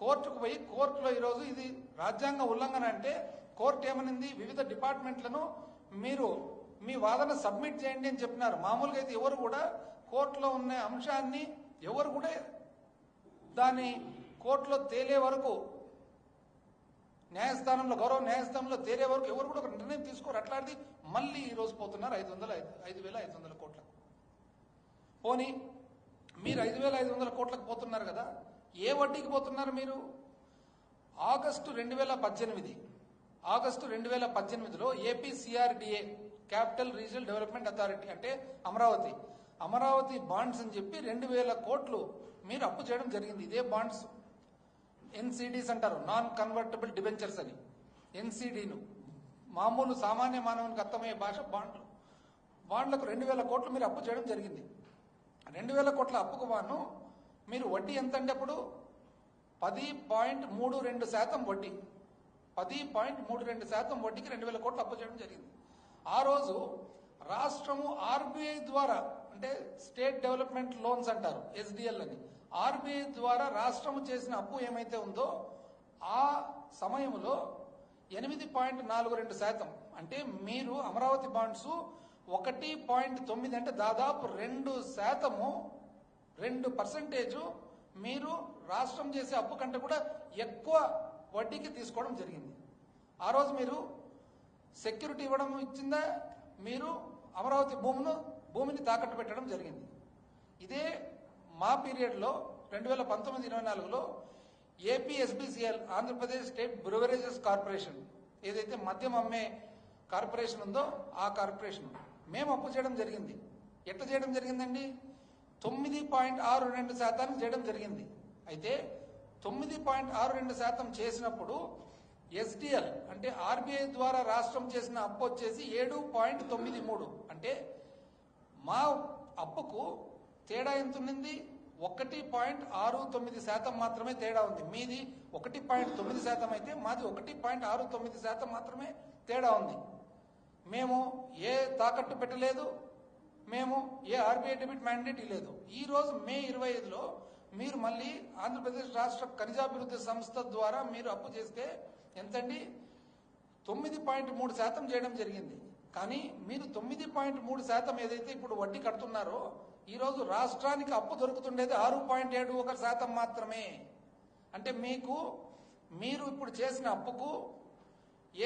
కోర్టుకు పోయి కోర్టులో ఈరోజు ఇది రాజ్యాంగ ఉల్లంఘన అంటే కోర్టు ఏమనింది? వివిధ డిపార్ట్మెంట్లను మీరు మీ వాదన సబ్మిట్ చేయండి అని చెప్పినారు. మామూలుగా అయితే ఎవరు కూడా కోర్టులో ఉన్న అంశాన్ని ఎవరు కూడా దాన్ని కోర్టులో తేలే వరకు న్యాయస్థానంలో గౌరవ న్యాయస్థానంలో తేలే వరకు ఎవరు కూడా ఒక నిర్ణయం తీసుకోరు. అట్లాంటిది మళ్ళీ ఈ రోజు పోతున్నారు ఐదు వందల ఐదు వేల ఐదు వందల కోట్లకు. పోనీ మీరు ఐదు వేల ఐదు వందల కోట్లకు పోతున్నారు కదా ఏ వడ్డీకి పోతున్నారు మీరు? ఆగస్టు రెండు వేల పద్దెనిమిది. ఆగస్టు రెండు వేల పద్దెనిమిదిలో APCRDA capital regional development authority అంటే అమరావతి. అమరావతి బాండ్స్ అని చెప్పి రెండు వేల కోట్లు మీరు అప్పు చేయడం జరిగింది. ఇదే బాండ్స్. ఎన్సిడీస్ అంటారు. నాన్ కన్వర్టబుల్ డిబెంచర్స్ అని. ఎన్సిడీను. మామూలు సామాన్య మానవునికి అర్థమయ్యే భాష బాండ్లు. బాండ్లకు రెండు వేల కోట్లు మీరు అప్పు చేయడం జరిగింది. రెండు వేల కోట్ల అప్పుకు వాను మీరు వడ్డీ ఎంత అంటే అప్పుడు పది పాయింట్ మూడు రెండు శాతం వడ్డీ. పది పాయింట్ మూడు రెండు శాతం వడ్డీకి రెండు వేల కోట్లు అప్పు చేయడం జరిగింది. ఆ రోజు రాష్ట్రము ఆర్బీఐ ద్వారా అంటే స్టేట్ డెవలప్మెంట్ లోన్స్ అంటారు ఎస్డిఎల్ అని. ఆర్బీఐ ద్వారా రాష్ట్రము చేసిన అప్పు ఏమైతే ఉందో ఆ సమయంలో ఎనిమిది పాయింట్ నాలుగు రెండు శాతం. అంటే మీరు అమరావతి బాండ్స్ ఒకటి పాయింట్ తొమ్మిది అంటే దాదాపు రెండు శాతము రెండు పర్సంటేజ్ మీరు రాష్ట్రం చేసే అప్పు కంటే కూడా ఎక్కువ వడ్డీకి తీసుకోవడం జరిగింది. ఆ రోజు మీరు సెక్యూరిటీ ఇవ్వడం ఇచ్చిందా? మీరు అమరావతి భూమును భూమిని తాకట్టు పెట్టడం జరిగింది. ఇదే మా పీరియడ్లో రెండు వేల పంతొమ్మిది ఇరవై నాలుగులో APSBCL Andhra Pradesh state beverages corporation ఏదైతే మద్యం అమ్మే కార్పొరేషన్ ఉందో ఆ కార్పొరేషన్. మేము అప్పు చేయడం జరిగింది. ఎట్లా చేయడం జరిగిందండి? తొమ్మిది పాయింట్ ఆరు రెండు శాతానికి చేయడం జరిగింది. అయితే తొమ్మిది పాయింట్ ఆరు రెండు శాతం చేసినప్పుడు ఎస్డిఎల్ అంటే ఆర్బీఐ ద్వారా రాష్ట్రం చేసిన అప్పు వచ్చేసి ఏడు పాయింట్ తొమ్మిది మూడు. అంటే మా అప్పుకు తేడా ఎంత ఉన్నింది ఒకటి పాయింట్ ఆరు తొమ్మిది శాతం మాత్రమే తేడా ఉంది. మీది ఒకటి పాయింట్ తొమ్మిది శాతం అయితే మాది ఒకటి పాయింట్ ఆరు తొమ్మిది శాతం మాత్రమే తేడా ఉంది. మేము ఏ తాకట్టు పెట్టలేదు. మేము ఏ ఆర్బీఐ డెబిట్ మ్యాండేట్ లేదు ఈ రోజు మే ఇరవై ఐదులో మీరు మళ్ళీ ఆంధ్రప్రదేశ్ రాష్ట్ర ఖనిజాభివృద్ధి సంస్థ ద్వారా మీరు అప్పు చేస్తే ఎంతండి? తొమ్మిది పాయింట్ మూడు శాతం చేయడం జరిగింది. కానీ మీరు తొమ్మిది పాయింట్ మూడు శాతం ఏదైతే ఇప్పుడు వడ్డీ కడుతున్నారో ఈ రోజు రాష్ట్రానికి అప్పు దొరుకుతుండేది ఆరు పాయింట్ ఏడు ఒక శాతం మాత్రమే. అంటే మీకు మీరు ఇప్పుడు చేసిన అప్పుకు